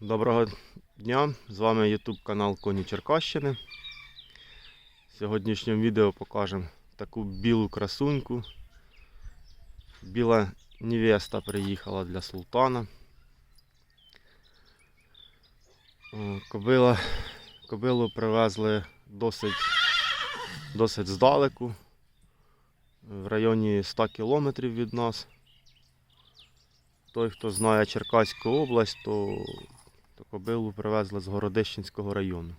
Доброго дня! З вами YouTube канал Коні Черкащини. В сьогоднішньому відео покажемо таку білу красуньку. Біла невеста приїхала для султана. Кобила, кобилу привезли досить, досить здалеку, в районі 100 кілометрів від нас. Той, хто знає Черкаську область, то, кобилу привезли з Городищенського району.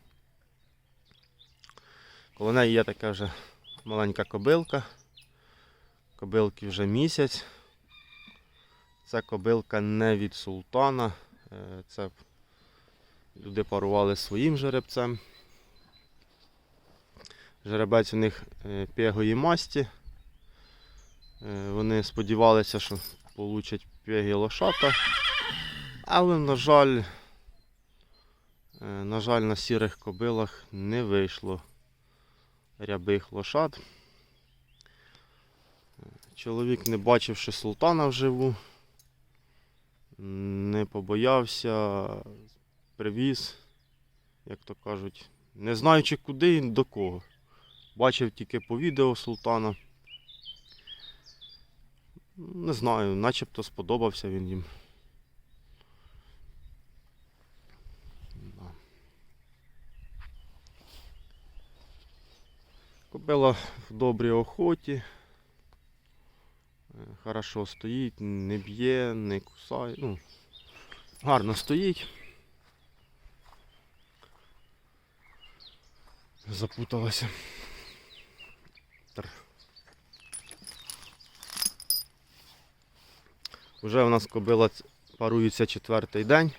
Коло неї є така вже маленька кобилка. Кобилки вже місяць. Це кобилка не від султана. е, Це люди парували своїм жеребцем. Жеребець у них е, пегої масті. Е, Вони сподівалися, що получать пегі лошата. Але, на жаль, на жаль, на сірих кобилах не вийшло рябих лошад. Чоловік, не бачивши султана вживу, не побоявся, привіз, як то кажуть, не знаючи куди і до кого. Бачив тільки по відео султана. Не знаю, начебто сподобався він їм. Кобила в добрій охоті. Е, Хорошо стоїть, не б'є, не кусає. Ну, гарно стоїть. Запуталася. Уже у нас кобила парується четвертий день.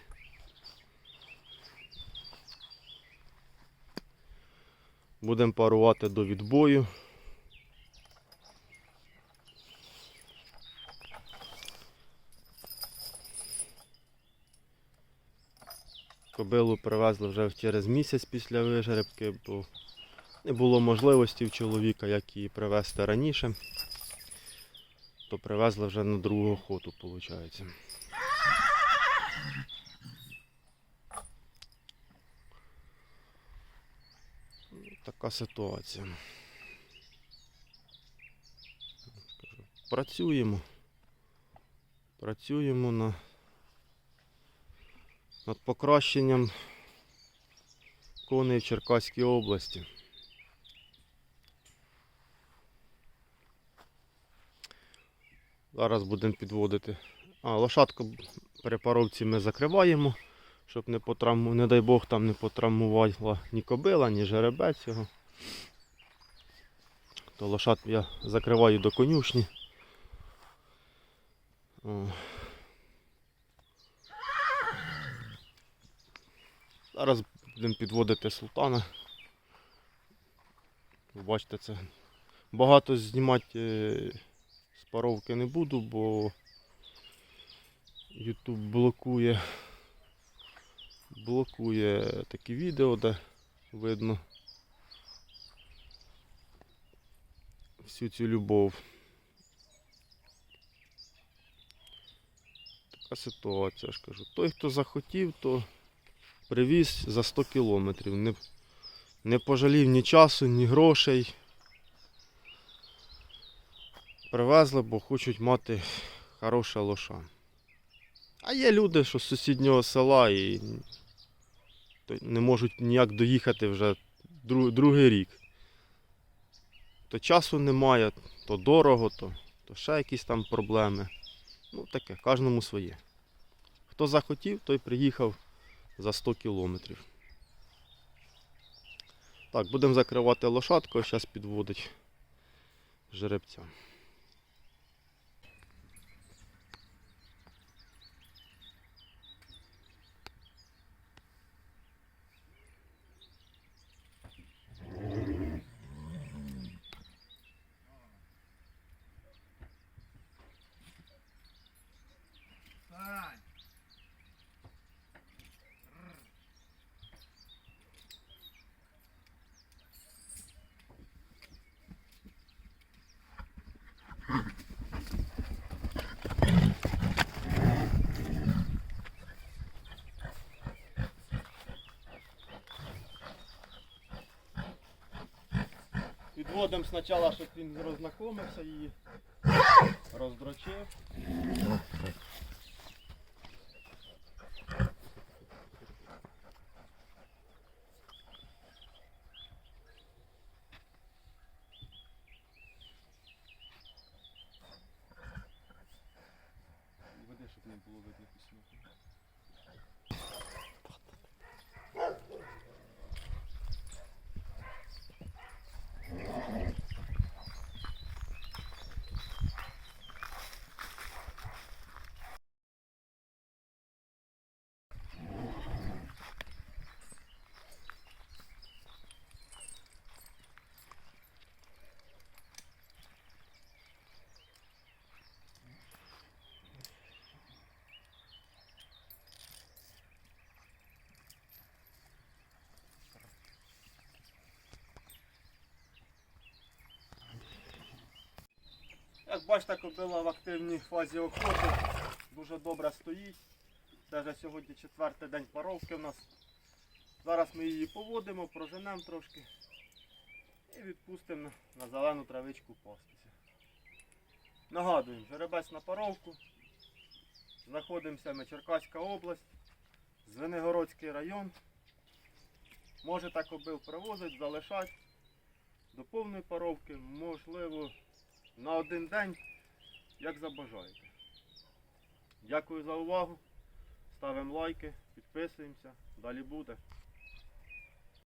Будемо парувати до відбою. Кобилу привезли вже через місяць після вижеребки, бо не було можливості в чоловіка, як її привезти раніше то привезли вже на другу охоту, виходить. Така ситуація. Працюємо. Працюємо на, над покращенням коней в Черкаській області. Зараз будемо підводити. А, лошадку при паровці ми закриваємо, щоб не потравму, не дай Бог там не потравмувала ні кобила, ні жеребець його. То лошад я закриваю до конюшні. О. Зараз будемо підводити султана. Бачите, це багато знімати е, з паровки не буду, бо YouTube блокує блокує такі відео, де видно всю цю любов. Така ситуація, ж кажу. Той, хто захотів, то привіз за 100 кілометрів. Не, не пожалів ні часу, ні грошей. Привезли, бо хочуть мати хороше лоша. А є люди, що з сусіднього села і не можуть ніяк доїхати вже другий рік. То часу немає, то дорого, то, то ще якісь там проблеми. Ну таке, кожному своє. Хто захотів, той приїхав за 100 кілометрів. Так, будемо закривати лошадку, зараз підводить жеребця. Виводимо спочатку, щоб він роззнакомився і роздрочив. Веди, щоб не було видно пісні. Як бачите, кобила в активній фазі охоти, дуже добре стоїть. Вже сьогодні четвертий день паровки в нас. Зараз ми її поводимо, проженемо трошки і відпустимо на зелену травичку пастися. Нагадуємо, жеребець на паровку. Знаходимося ми Черкаська область, Звенигородський район. Можете кобил привозити, залишати до повної паровки, можливо, на один день, як забажаєте. Дякую за увагу. Ставимо лайки, підписуємося. Далі буде.